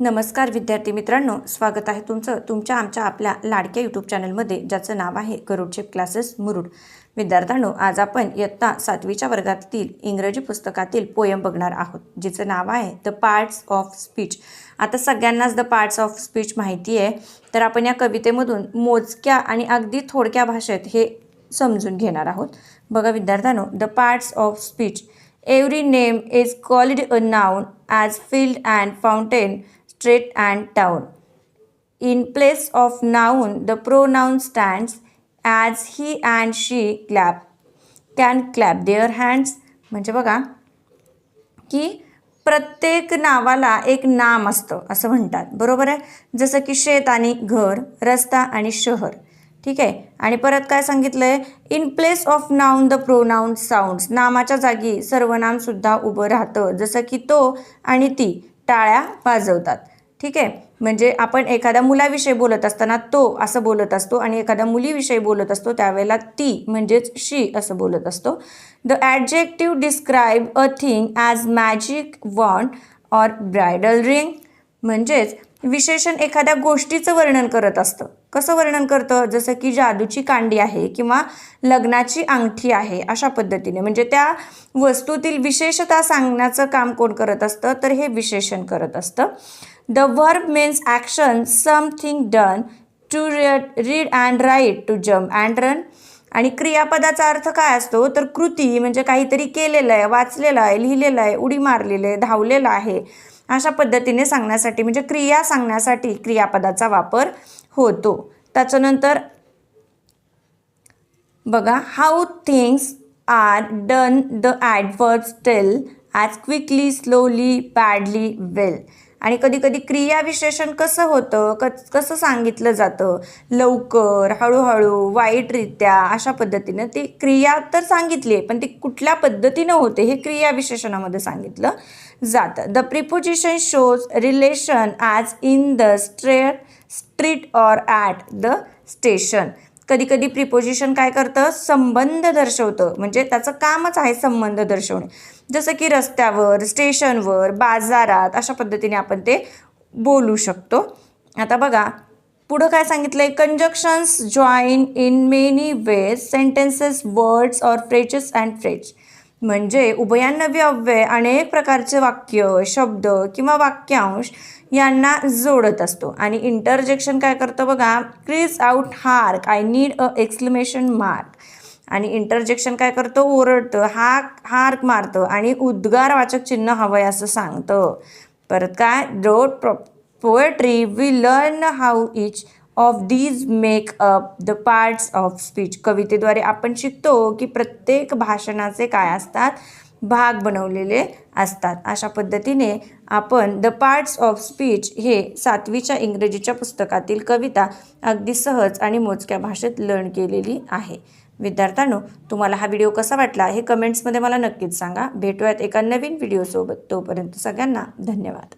नमस्कार विद्यार्थी मित्रांनो स्वागत आहे तुमचं तुमच्या आमच्या आपल्या लाडक्या यूट्यूब चॅनलमध्ये ज्याचं नाव आहे गरुडशेप क्लासेस मुरुड. विद्यार्थ्यांनो आज आपण इयत्ता सातवीच्या वर्गातील इंग्रजी पुस्तकातील पोयम बघणार आहोत जिचं नाव आहे द पार्ट्स ऑफ स्पीच आता सगळ्यांनाच द पार्ट्स ऑफ स्पीच माहिती आहे तर आपण या कवितेमधून मोजक्या आणि अगदी थोडक्या भाषेत हे समजून घेणार आहोत. बघा विद्यार्थ्यांनो the parts of speech every name is called a noun as field and fountain straight and town In place of noun, the pronoun stands as he and she clap. Can clap their hands. म्हणजे बघा की प्रत्येक नावाला एक नाम असतं असं म्हणतात. बरोबर आहे? जसं की शेत आणि घर रस्ता आणि शहर. ठीक आहे? आणि परत काय सांगितलं आहे in place of noun the pronoun sounds नामाच्या जागी सर्वनामसुद्धा उभं राहतं. जसं की तो आणि ती. टाळ्या वाजवतात. ठीक आहे? म्हणजे आपण एखाद्या मुलाविषयी बोलत असताना तो असं बोलत असतो आणि एखाद्या मुलीविषयी बोलत असतो त्यावेळेला ती म्हणजेच शी असं बोलत असतो. The adjective describe a thing as magic wand or bridal ring म्हणजेच विशेषण एखाद्या गोष्टीचं वर्णन करत असतं. कसं वर्णन करतं? जसं की जादूची कांडी आहे किंवा लग्नाची अंगठी आहे अशा पद्धतीने. म्हणजे त्या वस्तूतील विशेषता सांगण्याचं काम कोण करत असतं? तर हे विशेषण करत असतं. The verb means action something done to read read and write to jump and run आणि क्रियापदाचा अर्थ काय असतो? तर कृती म्हणजे काहीतरी केलेलं आहे वाचलेलं आहे लिहिलेलं आहे उडी मारलेलं आहे धावलेलं आहे. अशा पद्धतीने सांगण्यासाठी म्हणजे क्रिया सांगण्यासाठी क्रियापदाचा वापर होतो. त्याच्यानंतर बघा how things are done the adverb tell as quickly slowly badly well आणि कधीकधी क्रियाविशेषण कसं होतं क कसं सांगितलं जातं लवकर हळूहळू वाईटरित्या अशा पद्धतीनं ती क्रिया तर सांगितली आहे पण ती कुठल्या पद्धतीनं होते हे क्रियाविशेषणामध्ये सांगितलं जातं. The preposition shows relation as in the straight street or at the station कधी कधी प्रिपोजिशन काय करतं? संबंध दर्शवतं. म्हणजे त्याचं कामच आहे संबंध दर्शवणे. जसं की रस्त्यावर स्टेशनवर बाजारात अशा पद्धतीने आपण ते बोलू शकतो. आता बघा पुढं काय सांगितलं आहे conjunctions join in many ways sentences words or phrases and phrase म्हणजे उभयान्नवी अव्यय अनेक प्रकारचे वाक्य शब्द किंवा वाक्यांश यांना जोडत असतो. आणि इंटरजेक्शन काय करतं बघा? Cries out hark I need a exclamation mark आणि इंटरजेक्शन काय करतं? ओरडतं. हाक हार्क मारतं. आणि उद्गारवाचक चिन्ह हवं आहे असं सांगतं. परत काय? Road pro poetry we learn how each of these make up the parts of speech कवितेद्वारे आपण शिकतो की प्रत्येक भाषणाचे काय असतात? भाग बनवलेले असतात. अशा पद्धतीने आपण द पार्ट्स ऑफ स्पीच हे सातवीच्या इंग्रजीच्या पुस्तकातील कविता अगदी सहज आणि मोजक्या भाषेत लर्न केलेली आहे. विद्यार्थ्यांनो तुम्हाला हा व्हिडिओ कसा वाटला हे कमेंट्समध्ये मला नक्कीच सांगा. भेटूयात एका नवीन व्हिडिओसोबत तोपर्यंत सगळ्यांना धन्यवाद.